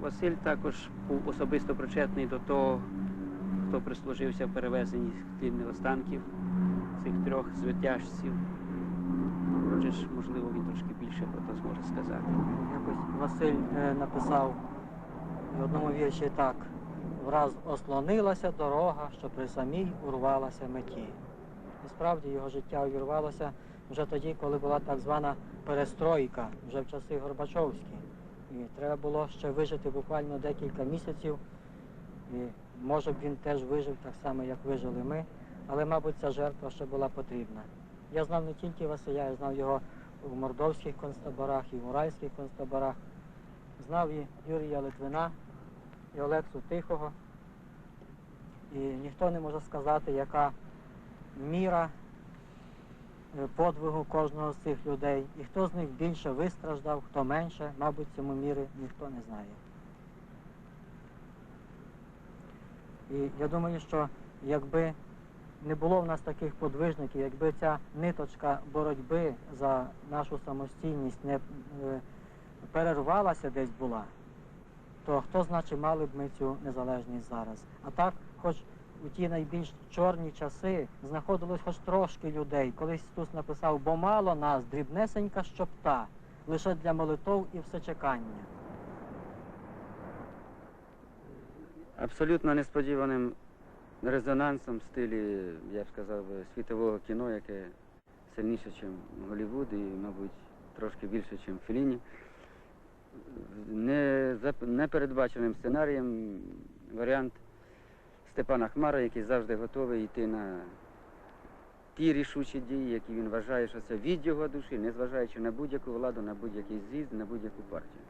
Василь також був особисто причетний до того, хто прислужився в перевезенні тлінних останків цих трьох звитяжців. Отже ж, можливо, він трошки більше про це зможе сказати. Якось Василь е, написав в одному вірші так. Враз ослонилася дорога, що при самій урвалася меті. І справді його життя увірвалося вже тоді, коли була так звана перестройка, вже в часи Горбачовські. І треба було ще вижити буквально декілька місяців. І може б він теж вижив так само, як вижили ми, але, мабуть, ця жертва ще була потрібна. Я знав не тільки Василя, я знав його в мордовських концтаборах і в уральських концтаборах. Знав і Юрія Литвина, і Олексу Тихого. І ніхто не може сказати, яка міра подвигу кожного з цих людей. І хто з них більше вистраждав, хто менше, мабуть, цьому міри ніхто не знає. І я думаю, що якби не було в нас таких подвижників, якби ця ниточка боротьби за нашу самостійність не е, перервалася десь була, то хто значить мали б ми цю незалежність зараз? А так, хоч у ті найбільш чорні часи знаходилось хоч трошки людей. Колись Стус написав, бо мало нас, дрібнесенька щопта, лише для молитов і всечекання. Абсолютно несподіваним резонансом в стилі, я б сказав, світового кіно, яке сильніше, ніж Голлівуд і, мабуть, трошки більше, ніж Феліні. Не, непередбаченим сценарієм варіант Степана Хмара, який завжди готовий йти на ті рішучі дії, які він вважає, що це від його душі, незважаючи на будь-яку владу, на будь-який з'їзд, на будь-яку партію.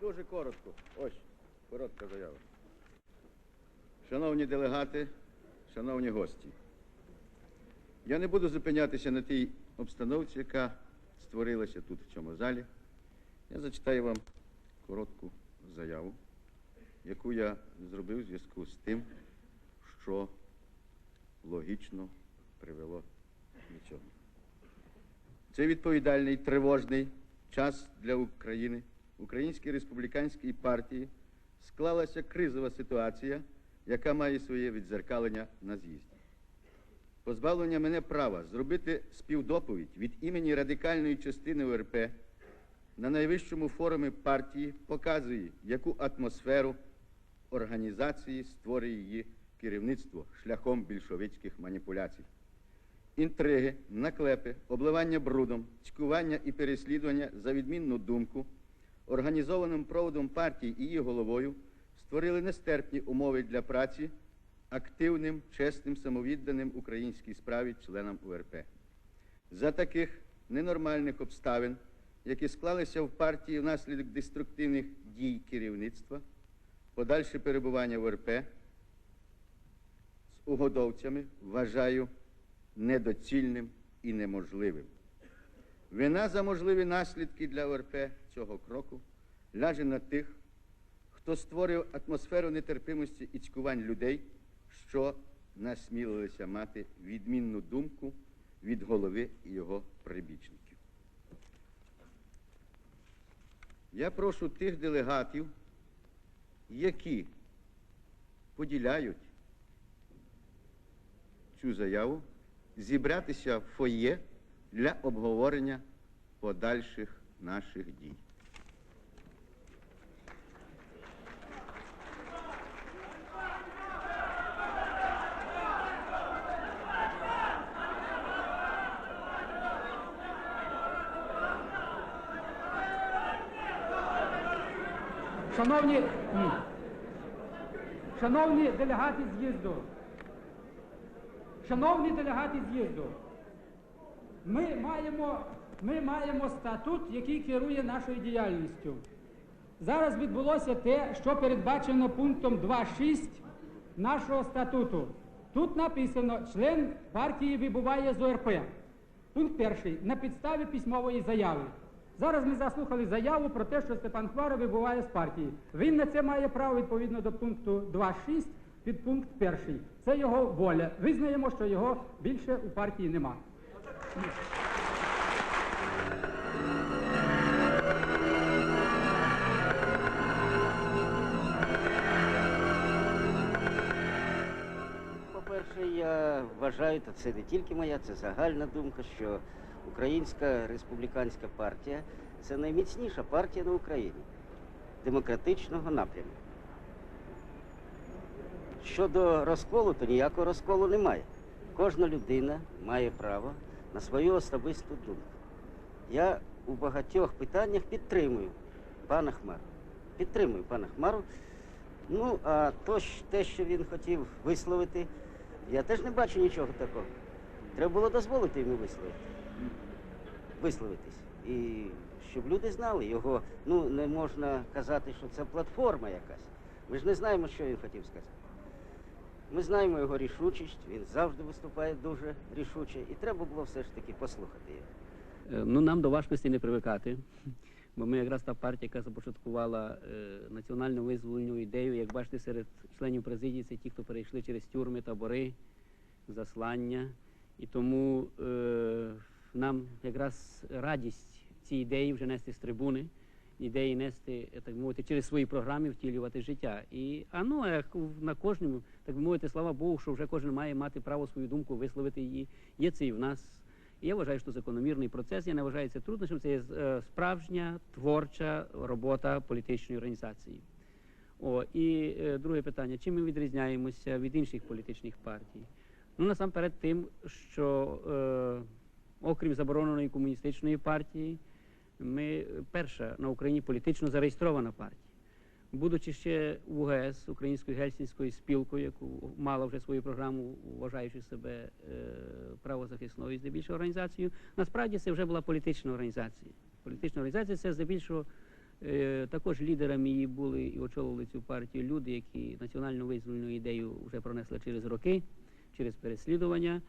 Дуже коротко. Ось, коротка заява. Шановні делегати, шановні гості, я не буду зупинятися на тій обстановці, яка створилася тут, в цьому залі. Я зачитаю вам коротку заяву, яку я зробив у зв'язку з тим, що логічно привело до цього. Це відповідальний, тривожний час для України. Українській республіканській партії склалася кризова ситуація, яка має своє відзеркалення на з'їзді. Позбавлення мене права зробити співдоповідь від імені радикальної частини УРП на найвищому форумі партії показує, яку атмосферу організації створює її керівництво шляхом більшовицьких маніпуляцій. Інтриги, наклепи, обливання брудом, цькування і переслідування за відмінну думку організованим проводом партії і її головою створили нестерпні умови для праці активним, чесним, самовідданим українській справі членам УРП. За таких ненормальних обставин, які склалися в партії внаслідок деструктивних дій керівництва, подальше перебування в УРП з угодовцями вважаю недоцільним і неможливим. Вина за можливі наслідки для ОРП цього кроку ляже на тих, хто створив атмосферу нетерпимості і цькувань людей, що насмілилися мати відмінну думку від голови і його прибічників. Я прошу тих делегатів, які поділяють цю заяву, зібратися в фоє для обговорення подальших наших дій. Шановні, ні. Шановні делегати з'їзду, шановні делегати з'їзду, ми маємо, ми маємо статут, який керує нашою діяльністю. Зараз відбулося те, що передбачено пунктом 2.6 нашого статуту. Тут написано, член партії вибуває з ОРП. Пункт перший. На підставі письмової заяви. Зараз ми заслухали заяву про те, що Степан Хвара вибуває з партії. Він на це має право відповідно до пункту 2.6 під пункт 1. Це його воля. Визнаємо, що його більше у партії нема. По-перше, я вважаю, та це не тільки моя, це загальна думка, що Українська республіканська партія це найміцніша партія на Україні демократичного напряму. Щодо розколу, то ніякого розколу немає. Кожна людина має право на свою особисту думку. Я у багатьох питаннях підтримую пана Хмару. Підтримую пана Хмару. Ну, а то, те, що він хотів висловити, я теж не бачу нічого такого. Треба було дозволити йому висловити. Висловитись. І щоб люди знали його, ну не можна казати, що це платформа якась. Ми ж не знаємо, що він хотів сказати. Ми знаємо його рішучість, він завжди виступає дуже рішуче, і треба було все ж таки послухати його. Е, Ну, нам до важкості не привикати. Бо ми якраз та партія, яка започаткувала е, національно визвольну ідею. Як бачите, серед членів президії це ті, хто перейшли через тюрми, табори, заслання. І тому е, нам якраз радість ці ідеї вже нести з трибуни, ідеї нести, так мовити, через свої програми втілювати життя. І а ну, як на кожному, так би мовити, слава Богу, що вже кожен має мати право свою думку висловити її. Є це і в нас. І я вважаю, що це закономірний процес. Я не вважаю це труднощем. Це є е, справжня творча робота політичної організації. О, і е, друге питання: чим ми відрізняємося від інших політичних партій? Ну, насамперед, тим, що е, окрім забороненої комуністичної партії, ми перша на Україні політично зареєстрована партія. Будучи ще в УГС, Українською гельсінською спілкою, яку мала вже свою програму, вважаючи себе е, правозахисною здебільшого організацією, насправді це вже була політична організація. Політична організація це здебільшого е, також лідерами її були і очолили цю партію люди, які національну визвольну ідею вже пронесли через роки, через переслідування.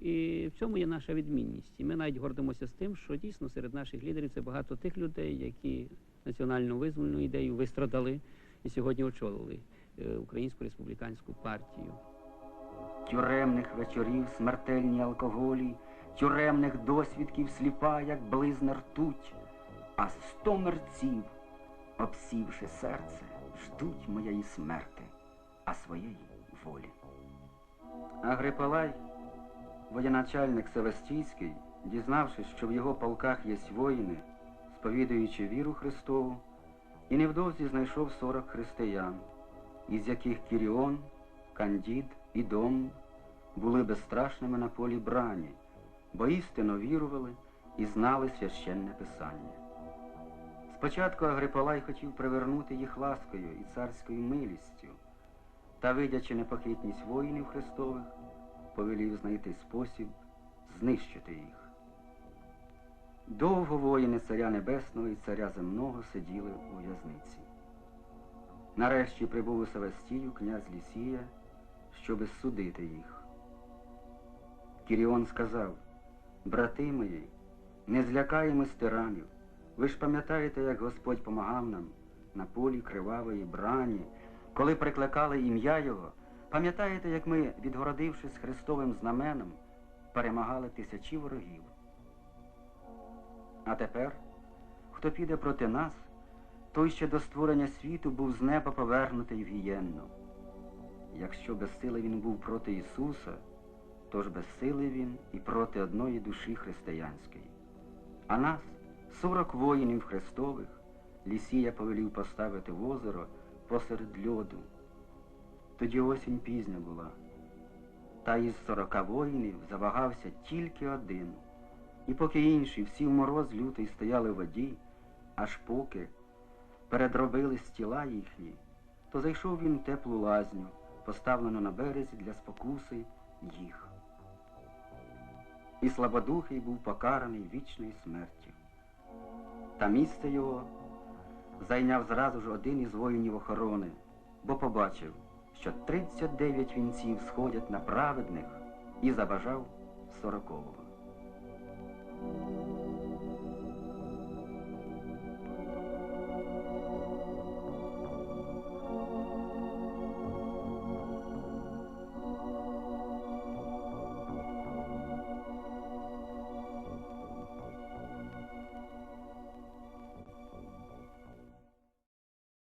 І в цьому є наша відмінність. І ми навіть гордимося з тим, що дійсно серед наших лідерів це багато тих людей, які національну визвольну ідею вистрадали і сьогодні очолили е, Українську республіканську партію. тюремних вечорів смертельні алкоголі, тюремних досвідків сліпа, як близна ртуть, а сто мерців, обсівши серце, ждуть моєї смерти, а своєї волі. Агрипалай, воєначальник Севастійський, дізнавшись, що в його полках є воїни, сповідуючи віру Христову, і невдовзі знайшов сорок християн, із яких Кіріон, Кандід і Дом були безстрашними на полі брані, бо істинно вірували і знали священне писання. Спочатку Агрипалай хотів привернути їх ласкою і царською милістю, та, видячи непохитність воїнів Христових, повелів знайти спосіб знищити їх. Довго воїни царя Небесного і царя земного сиділи у в'язниці. Нарешті прибув у Севастію князь Лісія, щоби судити їх. Кіріон сказав, брати мої, не злякаємось тиранів. Ви ж пам'ятаєте, як Господь помагав нам на полі кривавої брані, коли прикликали ім'я Його, пам'ятаєте, як ми, відгородившись Христовим знаменом, перемагали тисячі ворогів. А тепер, хто піде проти нас, той ще до створення світу був з неба повернутий в гієнну. Якщо безсилий він був проти Ісуса, тож безсилий він і проти одної душі християнської. А нас, сорок воїнів Христових, Лісія повелів поставити в озеро посеред льоду. Тоді осінь пізня була. Та із сорока воїнів завагався тільки один. І поки інші всі в мороз лютий стояли в воді, аж поки передробили тіла їхні, то зайшов він в теплу лазню, поставлену на березі для спокуси їх. І слабодухий був покараний вічною смертю. Та місце його зайняв зразу ж один із воїнів охорони, бо побачив, що 39 вінців сходять на праведних і забажав сорокового.